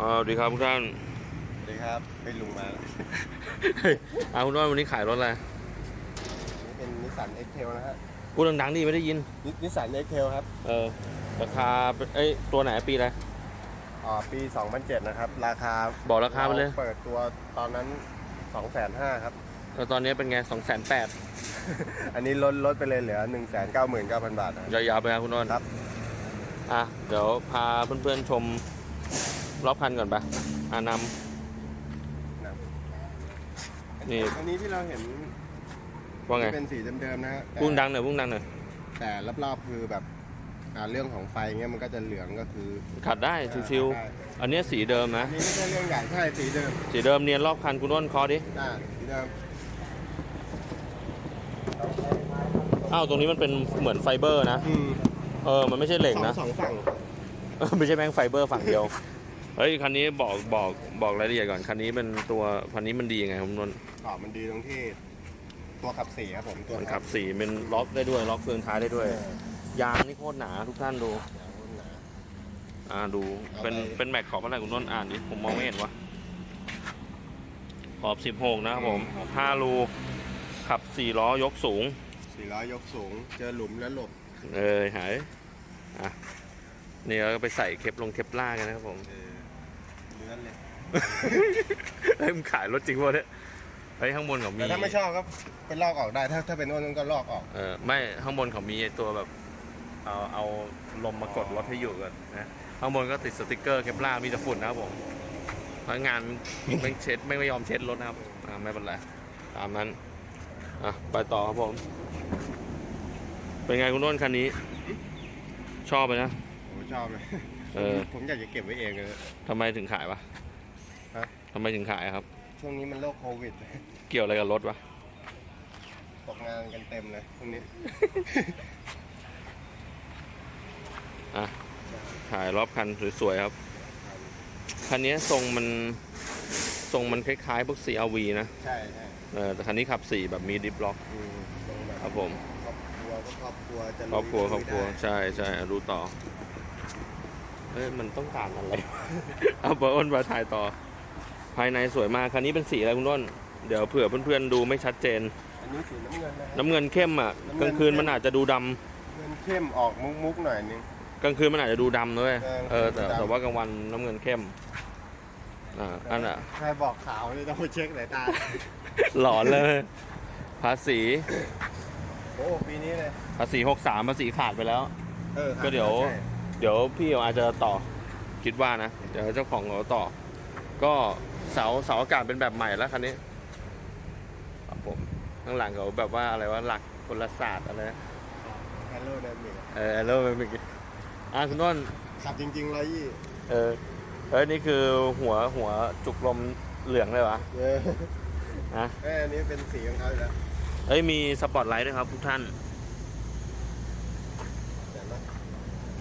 อ่าสวัสดีครับทุกท่านสวัสดีครับเป็นลุงมาแล้วอาคุณน้อยวันนี้ขายรถอะไรนี่เป็นนิสสันเอ็กเทลนะฮะพูดดังๆดิไม่ได้ยิน นิสสันเอ็กเทลครับเออราคาเอ้ยตัวไหนปีอะไรอ่าปี 2007 นะครับ ราคาบอกราคาไปเลย เปิดตัวตอนนั้น 2,500ครับ แล้วตอนนี้เป็นไงสองแสนแปดอันนี้ลดลดไปเลยเหลือ 199,000 บาทนะยาวๆไปนะคุณน้อยครับ อะเดี๋ยวพาเพื่อนๆชม รอบคันก่อนปะอ่านนี่อันนี้ที่เราเห็นำว่าไงเป็นสีเดิมๆนะฮะแต่พุ่งดังหน่อยพุ่งดังหน่อยแต่รอบๆคือแบบอ่าเรื่องของไฟเงี้ยมันก็จะเหลืองก็คือขัดได้ชิวได้ๆอันนี้สีเดิมนะ อันนี้ไม่ใช่เรื่องใหญ่ใช่สีเดิมสีเดิมเนียนรอบคันคุณน้นคอดิอ่าสีเดิมอ้าวตรงนี้มันเป็นเหมือนไฟเบอร์นะ อืมเออ มันไม่ใช่เหล็กสองนะ สองฝั่ง เออไม่ใช่แม่งไฟเบอร์ฝั่งเดียว เฮ้ยคันนี้บอกบอกบอกรายละเอียดก่อนคันนี้เป็นตัวคันนี้มันดียังไงครับนนท์ต่อมันดีตรงที่ตัวขับสี่ครับผมตัวมันขับสีเป็นล็อกได้ด้วย ล็อกเฟืองท้ายได้ด้วย เออยางนี่โคตรหนาทุกท่านดูยางรุ่นหนา อ่าดูเอาไป เป็นเป็นแม็กขอบอะไรคุณนนท์อ่านดิผมมองไม่เห็นวะขอบ16นะครับผม5รูขับ4ล้อยกสูง สี่ร้อยยกสูง เจอหลุมแล้วหลบเออหายอะนี่เราก็ไปใส่เคปลงเคปล่ากันนะครับผม เออ เลื่อนเลยเฮ้ยมึงขายรถจริงวะเนี่ยเฮ้ยข้างบนเขามีแต่ถ้าไม่ชอบก็ไปลอกออกได้ ถ้าถ้าเป็นอ้วนก็ลอกออก เออไม่ข้างบนเขามีไอ้ตัวแบบ เอาเอาลมมากดรถให้อยู่กันนะข้างบนก็ติดสติกเกอร์เคปล่ามีแต่ฝุ่นนะครับผมพนักงานไม่เช็ดไม่ไม่ยอมเช็ดรถนะครับอ่าไม่เป็นไรตามนั้นอะไปต่อครับผม เป็นไงคุณโน้นคันนี้ ชอบไหมนะผมชอบเลย เออ ผมอยากจะเก็บไว้เองเลย ทำไมถึงขายวะฮะ ทำไมถึงขายครับ ช่วงนี้มันโรคโควิด เกี่ยวอะไรกับรถวะ ตกงานกันเต็มเลยช่วงนี้อะถ่ายรอบคันสวยๆครับ คันนี้ทรงมันทรงมันคล้ายๆพวก CRV นะ ใช่ใช่เออแต่คันนี้ขับ4แบบมีดิฟล็อกอืมตรงแบบครับผม ครอบครัวก็ครอบครัวจะครอบครัวครอบครัวได้ใช่ใช่อะดูต่อเอ้ยมันต้องการอะไร เอาเบอร์อ้นมาถ่ายต่อ ภายในสวยมากคันนี้เป็นสีอะไรคุณอ้น เดี๋ยวเผื่อเพื่อนๆดูไม่ชัดเจน อันนี้สีน้ำเงินนะฮะน้ำเงินเข้มอะน้ำเงิน กลางคืนมันอาจจะดูดำเงินเข้มออกมุกมุกๆหน่อยนึง กลางคืนมันอาจจะดูดำด้วยเออเออแต่ดูดำ แต่ว่ากลางวันน้ำเงินเข้มอ่าอันอะ ใครบอกขาวนี่ต้องไปเช็คสายตา หลอนเลย ภาษีโอ้ปีนี้เลยภาษีหกสามภาษีขาดไปแล้ว เออครับก็เดี๋ยว ใช่ เดี๋ยวพี่อาจจะต่อคิดว่านะ เดี๋ยวเจ้าของเขาต่อ ก็เสาเสาอากาศเป็นแบบใหม่แล้วคันนี้ครับผมข้างหลังเขาแบบว่าอะไรว่าหลักพลศาสตร์อะไรนะฮัลโหลเดมิกเออเริ่มเป็นอย่างงี้อะคุณต้น ขับจริงๆร้อยยี่เออเอ้ยนี่คือหัวหัวจุกลมเหลืองเลยวะเออนะเอ้ยอันนี้เป็นสีของเขาอยู่แล้ว เอ้ยมีสปอตไลท์ด้วยครับทุกท่าน เห็นไหม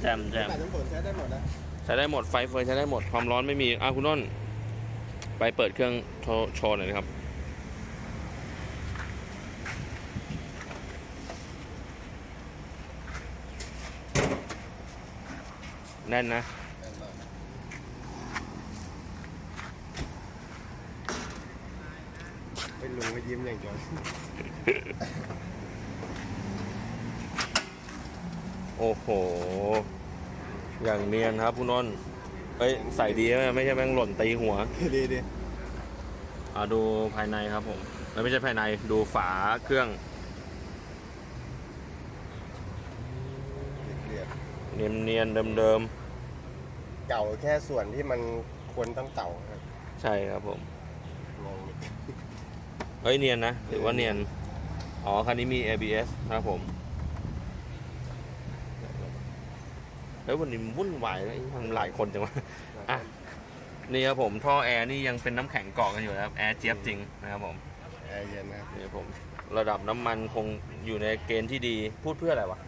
แจมแจมแต่น้ำฝนใช้ได้หมดนะใช้ได้หมดไฟเฟยใช้ได้หมดความร้อนไม่มีอะคุณต้นไปเปิดเครื่องโชว์โชว์หน่อยนะครับแน่นนะแน่นอนเป็นลุงก็ยิ้มอย่างเดียว โอ้โห อย่างเนียนครับคุณนนท์เอ้ยใส่ดีไหมไม่ใช่แม่งหล่นตีหัว ดีดีอ่าดูภายในครับผมแล้วไม่ใช่ภายในดูฝาเครื่องเกลียดเนียนเนียนเดิมเดิมเก่าแค่ส่วนที่มันควรต้องเก่าครับๆใช่ครับผมงงเอ้ยเนียนนะถือว่าเนียน อ๋อคันนี้มี ABS นะครับผม ฮ้ยวันนี้มันวุ่นวายนะทำหลายคนจังวะอะนี่ครับผมท่อแอร์นี่ยังเป็นน้ำแข็งเกาะกันอยู่นะครับแอร์เจี๊ยบจริงนะครับผมแอร์เย็นนะครับนี่ผมระดับน้ำมันคงอยู่ในเกณฑ์ที่ดีพูดเพื่ออะไรวะ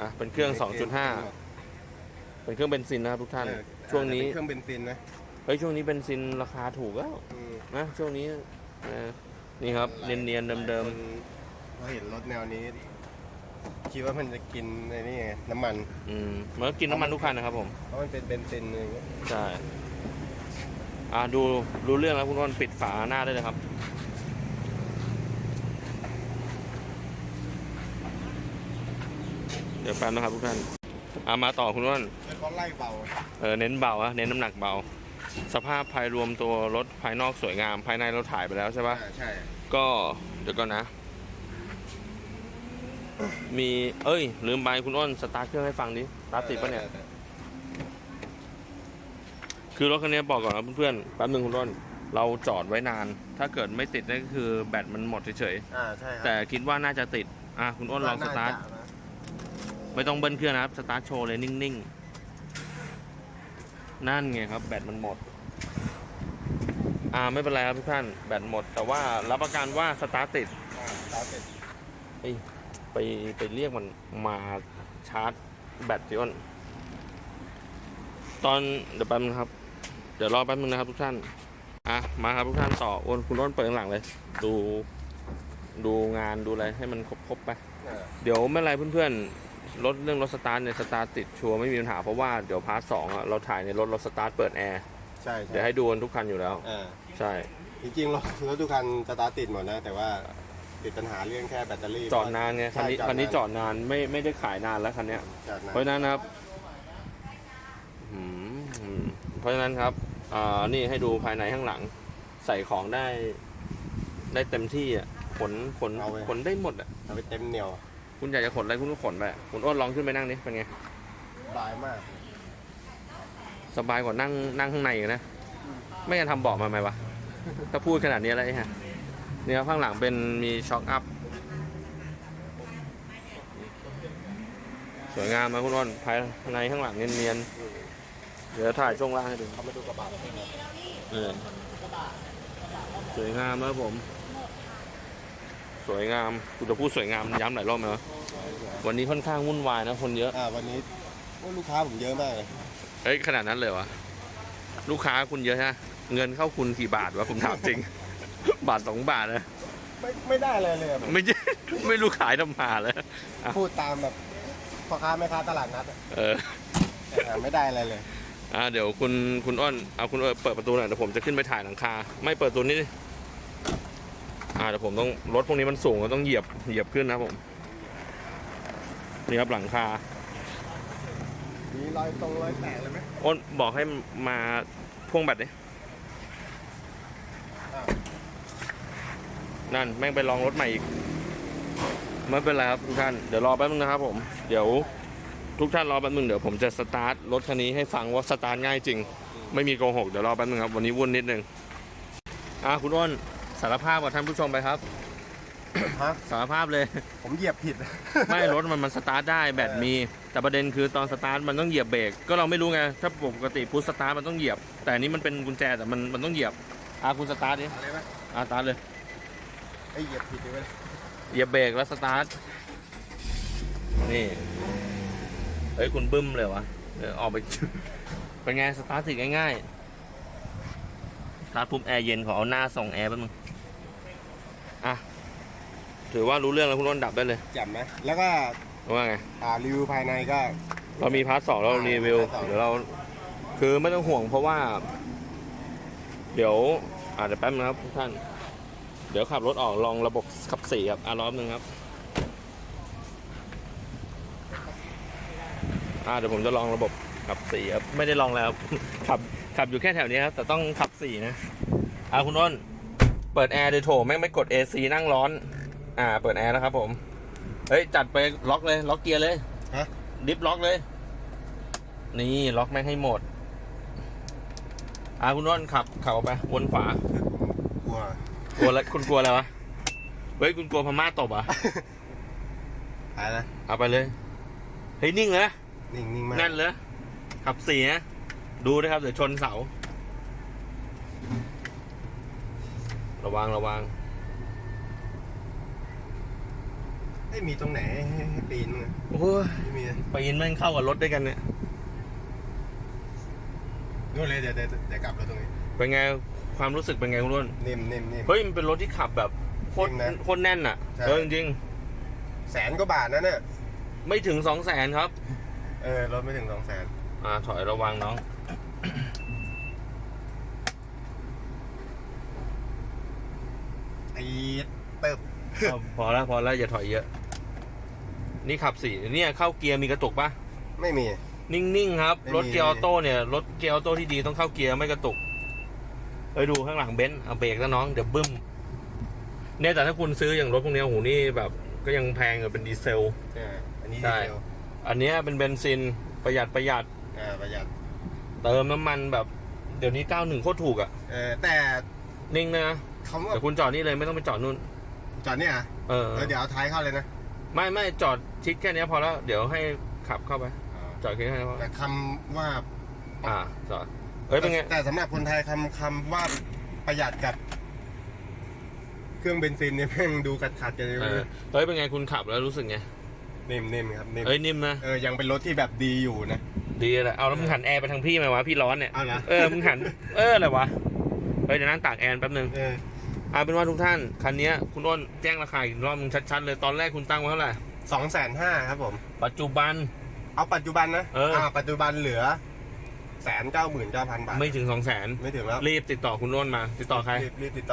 อะเป็นเครื่อง 2.5 เป็นเครื่องเบนซินนะครับทุกท่าน เออช่วงนี้เป็เครื่องเบนซินนะเฮ้ยช่วงนี้เบนซินราคาถูกแล้วอืมนะช่วงนี้เออนี่ครับเนียนๆเดิมพอเห็นรถแนวนี้ คิดว่ามันจะกินในนี่ไงน้ำมันๆอืมมันก็กินน้ำมันทุกคันนะครับผม เพราะมันเป็นเบนซินอะไรอย่างเงี้ยใช่ อ่าดูรู้เรื่องแล้วคุณอ้นปิดฝาหน้าได้เลยครับ เดี๋ยวแป๊บนะครับทุกท่านอามาต่อคุณอ้นแล้วเขาไล่เบา เออเน้นเบาอะเน้นน้ำหนักเบา สภาพภายรวมตัวรถภายนอกสวยงาม ภายในเราถ่ายไปแล้วใช่ปะอ่าใช่ ก็เดี๋ยวก่อนนะ มีเอ้ย ลืมไปคุณอ้นสตาร์ทเครื่องให้ฟังดิสตาร์ทติดปะเนี่ย คือรถคันนี้บอกก่อนนะเพื่อนๆแป๊บนึงคุณอ้นเราจอดไว้นาน ถ้าเกิดไม่ติดนั่นก็คือแบตมันหมดเฉยอ่าใช่ครัๆแต่คิดว่าน่าจะติด อะคุณอ้นลองสตาร์ท ไม่ต้องเบิ้ลเครื่องนะครับ สตาร์ทโชว์เลยนิ่งๆ นั่นไงครับ แบตมันหมด อ่าไม่เป็นไรครับทุกท่าน แบตหมด แต่ว่ารับประกันว่าสตาร์ทติด อ่าสตาร์ทติด ไปไปเรียกมันมาชาร์จแบตสิอ้นตอนเดี๋ยวแป๊บนึงครับ เดี๋ยวรอแป๊บนึงนะครับทุกท่าน อะ มาครับทุกท่านต่ออ้นคุณอ้นเปิดข้างหลังเลย ดูดูงานดูอะไรให้มันครบๆไปอ่าเดี๋ยวไม่เป็นไรเพื่อนๆ รถเรื่องรถสตาร์ทเนี่ยสตาร์ทติดชัวร์ไม่มีปัญหาเพราะว่าเดี๋ยวพาร์ทสองอะเราถ่ายในรถเราสตาร์ทเปิดแอร์ใช่ใช่เดี๋ยวให้ดูกันทุกคันอยู่แล้วอ่าใช่ จริงๆรถรถทุกคันสตาร์ทติดหมดนะแต่ว่า ติดปัญหาเรื่องแค่แบตเตอรี่จอดนานไงคันนี้ใช่คันนี้จอดนานไม่ไม่ได้ขายนานแล้วคันเนี้ย จอดนานเพราะฉะนั้นนะครับอืมอืมเพราะฉะนั้นครับอ่านี่ให้ดูภายในข้างหลัง ใส่ของได้ ได้เต็มที่อะ ขน ขน ขนได้หมดอะ เอาไปเต็มเหนียวคุณอยากจะขนอะไรคุณก็ขนไปอะคุณอ้นลองขึ้นไปนั่งดิเป็นไงสบายมาก สบายกว่านั่งนั่งข้างในอีกนะ ไม่งั้นทำเบาะมาไหมวะ ถ้าพูดขนาดนี้แล้วไอ้ฮะเนี่ยครับข้างหลังเป็นมีช็อคอัพ สวยงามนะคุณอ้นภายในข้างหลังเนียนๆเดี๋ยวถ่ายช่วงล่างให้ดูเขามาดูกระบะเออสวยงามนะครับผม สวยงามกูจะพูดสวยงามย้ำหลายรอบไหมวะวันนี้ค่อนข้างวุ่นวายนะคนเยอะ อ่าวันนี้โอ้ลูกค้าผมเยอะมากเลยเอ้ยขนาดนั้นเลยวะลูกค้าคุณเยอะฮะเงินเข้าคุณกี่บาทวะผมถามจริง บาทสองบาทนะไม่ไม่ได้เลยเลยอะไม่ใช่ไม่รู้ขายทำมาเลยพูดตามแบบพ่อค้าแม่ค้าตลาดนัดอะเออแต่หาไม่ได้อะไรเลย อ่าเดี๋ยวคุณคุณอ้นเอาคุณอ้นเปิดประตูหน่อยเดี๋ยวผมจะขึ้นไปถ่ายหลังคา ไม่เปิดตัวนี้ดิอ่าเดี๋ยวผมต้องรถพวกนี้มันสูงก็ต้องเหยียบเหยียบขึ้นนะครับผมนี่ครับหลังคา มีรอยตรงรอยแตกเลยไหมอ้นบอกให้มาพ่วงแบตดิ อ้าว นั่นแม่งไปลองรถใหม่อีกไม่เป็นไรครับทุกท่านเดี๋ยวรอแป๊บนึงนะครับผมเดี๋ยวทุกท่านรอแป๊บนึงเดี๋ยวผมจะสตาร์ทรถคันนี้ให้ฟังว่าสตาร์ทง่ายจริง ไม่มีโกหกเดี๋ยวรอแป๊บนึงครับวันนี้วุ่นนิดนึงอะคุณอ้นสารภาพกับท่านผู้ชมไปครับฮะสารภาพเลย ผมเหยียบผิด ไม่รถมันมันสตาร์ทได้แบตมี แต่ประเด็นคือตอนสตาร์ทมันต้องเหยียบเบรกก็เราไม่รู้ไงถ้าปกติพุชสตาร์ทมันต้องเหยียบ แต่อันนี้มันเป็นกุญแจแต่มันมันต้องเหยียบอะคุณสตาร์ทดิอะไรไหมอะสตาร์ทเลย ไอ้เหยียบผิดเลยเว้ยเหยียบเบรกแล้วสตาร์ท นี่ เฮ้ย คุณบึ้มเลยวะเดี๋ยวออกไป เป็นไง สตาร์ทติดง่ายๆ สตาร์ทปุ๊บแอร์เย็นขอเอาหน้าส่องแอร์แป๊บนึง อะ ถือว่ารู้เรื่องแล้วคุณร้นดับได้เลยแจ่มไหมแล้วก็ว่าไง อ่ารีวิวภายในก็ เรามีพาร์ทสองเรารีวิวพาร์ทสองเดี๋ยวเรา คือไม่ต้องห่วงเพราะว่า เดี๋ยวอาจจะเดี๋ยวแป๊บนึงครับทุกท่าน เดี๋ยวขับรถออกลองระบบขับสี่ครับอะรอบนึงครับอ่าเดี๋ยวผมจะลองระบบขับสี่ครับไม่ได้ลองแล้วขับขับอยู่แค่แถวนี้ครับแต่ต้องขับสี่นะอ่าคุณอ้นเปิดแอร์เดยโถแม่งไม่กด AC นั่งร้อน อ่า เปิดแอร์แล้วครับผมเฮ้ยจัดไปล็อกเลย ล็อกเกียร์เลยฮะดิฟล็อกเลย นี่ล็อกแม่งให้หมด อ่าคุณอ้นขับขับออกไปวนขวา กลัว กลัวอะไรคุณกลัวอะไรวะ เฮ้ยคุณกลัวพม่าตบเหรอะอะไรนะเอาไปเลย เฮ้ยนิ่งเลยนิ่งนิ่งมากนั่นเลยขับสี่นะดูนะครับเดี๋ยวชนเสา ระวังระวัง ไม่มีตรงไหนให้ให้ปีนมั้งอะโอ้ยไม่มีนะปีนแม่งเข้ากับรถด้วยกันเนี่ย นู่นเลยเดี๋ยวเดี๋ยวเดี๋ยวกลับรถตรงนี้เป็นไงค ความรู้สึกเป็นไงคุณรุ่นนิ่มนิ่มนิ่ม เฮ้ยมันเป็นรถที่ขับแบบโคตรแน่นอะเออจริงแสนกว่าบาทนะเนี่ยไม่ถึงสองแสนครับ เออรถไม่ถึงสองแสนอ่าถอยระวังน้อง ตีดเติบพอแล้วพอแล้วอย่าถอยเยอะ นี่ขับสี่เนี่ยเข้าเกียร์มีกระตุกปะไม่มี นิ่งๆครับรถเกียร์ออโต้เนี่ย รถเกียร์ออโต้ที่ดีต้องเข้าเกียร์ไม่กระตุก ไปดูข้างหลังเบนซ์เอาเบรกแล้วน้องเดี๋ยวบึ้ม เนี่ยแต่ถ้าคุณซื้ออย่างรถพวกเนี้ยโอ้โหนี่แบบ ก็ยังแพงกว่าเป็นดีเซล อ่าอันนี้ใช่ ดีเซลอันเนี้ยเป็นเบนซินประหยัดประหยัดอ่าประหยัดเติมน้ำมันแบบ เดี๋ยวนี้91โคตรถูกอะ่ะ เออแต่นิ่งนะคำว่าเดี๋ยวคุณจอดนี่เลยไม่ต้องไปจอดนู่น จอดเนี่ยเหรอเออ เออเดี๋ยวเอาท้ายเข้าเลยนะไม่ไม่จอดชิดแค่เนี้ยพอแล้ว เดี๋ยวให้ขับเข้าไป จอดแค่นี้พอแต่คำว่าอ่าจอด เอ้ยเป็นไง แต่สำหรับคนไทยคำคำว่าประหยัดกับ เครื่องเบนซินเนี่ยแม่งดูขัดขัดๆกันเลยเออเฮ้ยเป็นไงคุณขับแล้วรู้สึกไงนิ่มๆครับนิ่มเอ้ยนิ่มนะ เออยังเป็นรถที่แบบดีอยู่นะ ดีแหละเอาแล้วมึงหันแอร์ไปทางพี่ไหมวะพี่ร้อนเนี่ย เอาละเออมึงหัน เอออะไรวะ เฮ้ยเดี๋ยวนั่งตากแอร์แป๊บนึงเออเอาเป็นว่าทุกท่าน คันเนี้ยคุณอ้นแจ้งราคาอีกรอบมึงชัดๆเลยตอนแรกคุณตั้งไว้เท่าไหร่ สองแสนห้าครับผม ปัจจุบัน เอาปัจจุบันนะเอออ่ปัจจุบันเหลือ แสนเก้าหมื่นเก้าพันบาท ไม่ถึงสองแสนไม่ถึงแล้วรีบติดต่อคุณอ้นมา ติดต่อใคร รีบรีบติดต่อ